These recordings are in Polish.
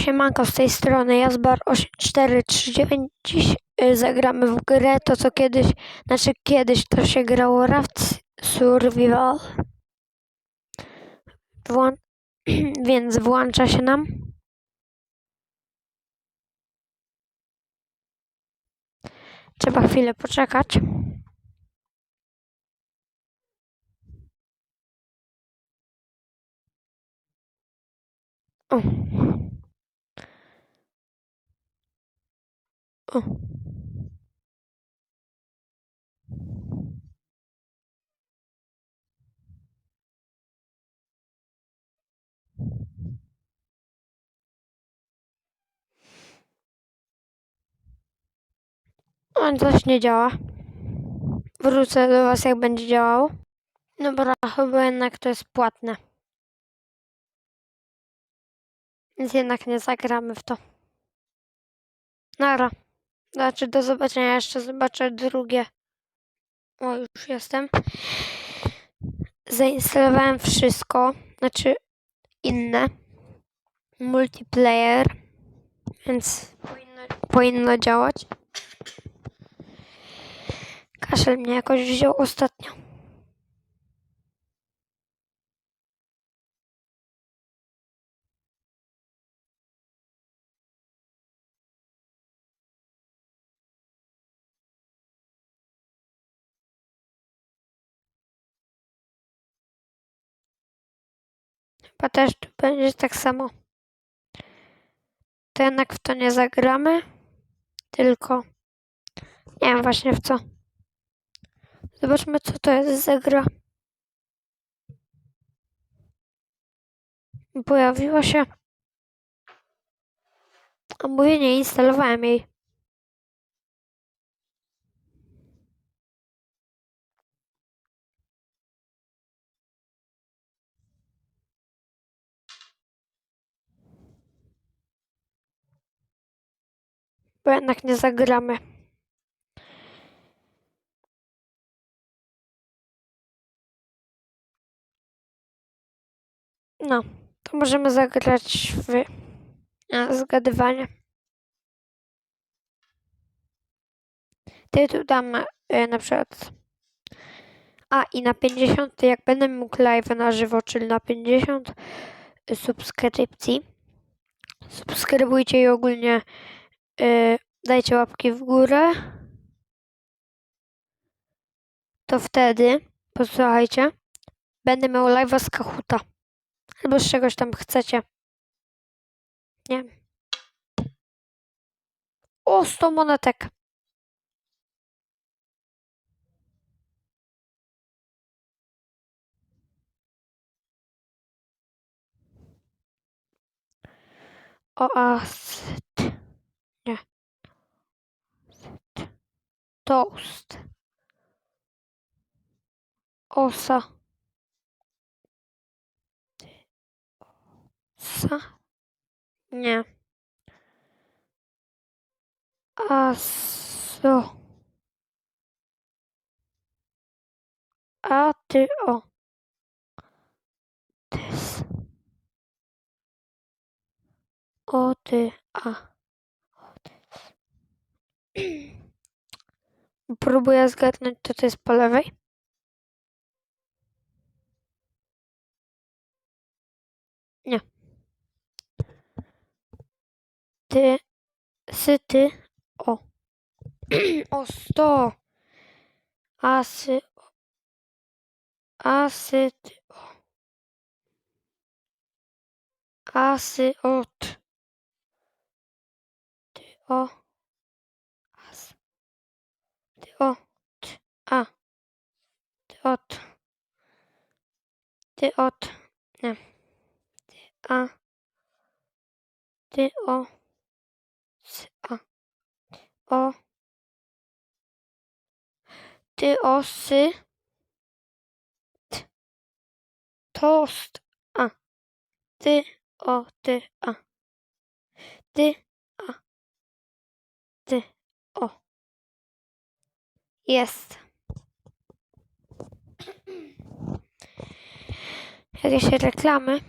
Siemanko z tej strony Jazbar 8439 Dziś y, zagramy w grę. To co kiedyś, znaczy kiedyś to się grało. Raft Survival. Włą- Więc włącza się nam. Trzeba chwilę poczekać. O. On coś nie działa. Wrócę do Was, jak będzie działało. Dobra, chyba jednak to jest płatne. Więc jednak nie zagramy w to. Nara. Znaczy, do zobaczenia. Jeszcze zobaczę drugie. O, już jestem. Zainstalowałem wszystko. Znaczy, inne. Multiplayer. Więc powinno, powinno działać. Kaszel mnie jakoś wziął ostatnio. Chyba też będzie tak samo. To jednak w to nie zagramy. Tylko nie wiem właśnie w co. Zobaczmy co to jest za gra. Pojawiła się. A mówię, nie instalowałem jej. Bo jednak nie zagramy. No, to możemy zagrać w a, zgadywanie. Tytuł dam e, na przykład. A i na 50, jak będę mógł live na żywo, czyli na 50 subskrypcji. Subskrybujcie i ogólnie e, dajcie łapki w górę. To wtedy, posłuchajcie, będę miał live'a z Kahuta. Albo z czegoś tam chcecie. Nie. O, 100 monetek. Oast. Nie. Toast. Osa. Sa. Nie. Aso. A ty o. Tys. O ty a. Próbuję zgadnąć, co to jest po lewej. Nie. Ty. Sy ty. O. o sto. Asy. Asy. O. Asy od. Ty o. As. Ty o. T. A. Ty od. Ty od. Nie. Ty a. Ty o. S. A. O. Ty osy. T. Tost. A. Ty o ty a. Ty a. Jest. Jakieś reklamy.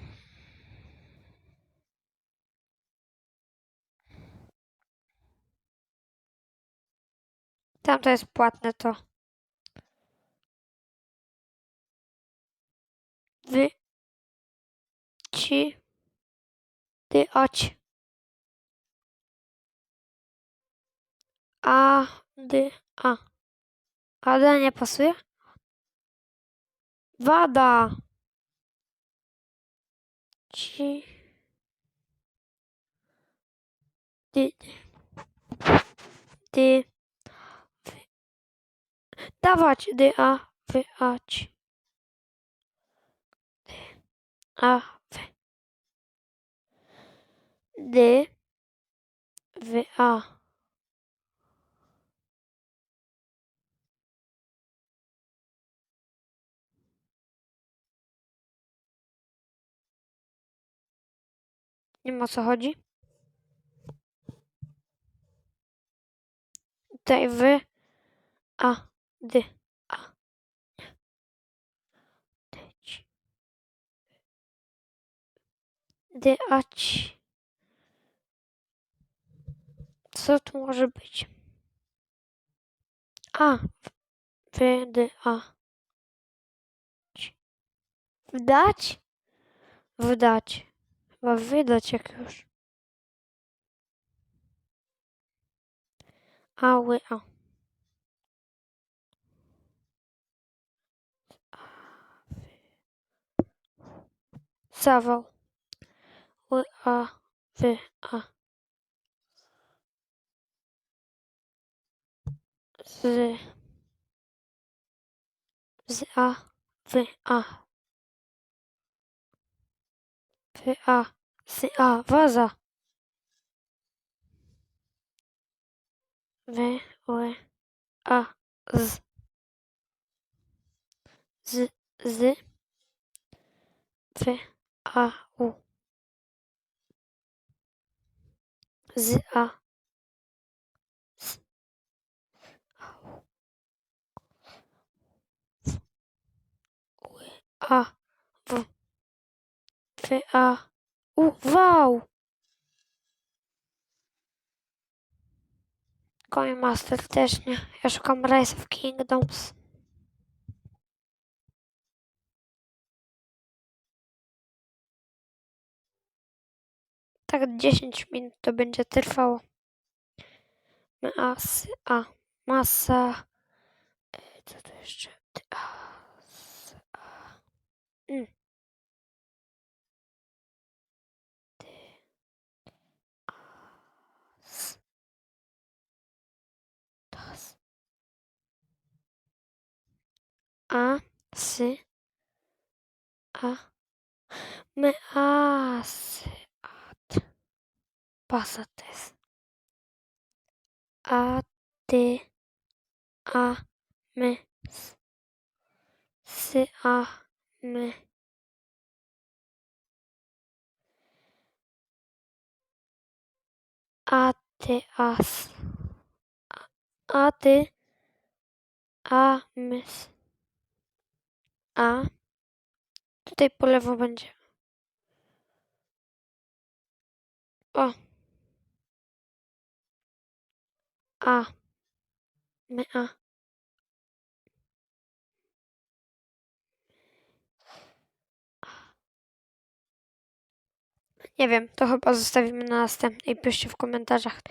Tam to jest płatne to. Wy. Ci. Ty oć. A. Dy. A. Ada nie pasuje? Wada. Ci. Dy. Dy. Wy. Dawać, a, wy, ać. Dy, a, wy. Dy. Wy, a. Nie ma o co chodzi. Tutaj wy, a, dy, a. Dy, ci. Dy, a. Co tu może być? A, wy, dy, a. Wdać? Wdać. Chyba wydać jak już. Ały, a. Zawał. Ły, a, wy, a. Z. Z, a, wy, a. Wy, a. Z, a. Waza. Wy, ły, a. Z. Z, z. Wy, a, u. Z, a. Z, a, u. W, ły, a. Wy, a. U. Wał. Coin Master też nie. Ja szukam Rise of Kingdoms. Tak 10 minut to będzie trwało. Mas, a, masa. e, Co to jeszcze? A, s, a. Mm. Ty, a, s, tas. A, sy, a. My, a, sy, at. Pasates. A, ty, a, my, s. Sy, a, my. A, ty, as. A. Tutaj po lewo będzie. O. A. My, a. Nie wiem, to chyba zostawimy na następnej. Piszcie w komentarzach.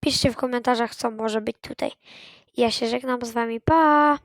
Piszcie w komentarzach, co może być tutaj. Ja się żegnam z wami. Pa!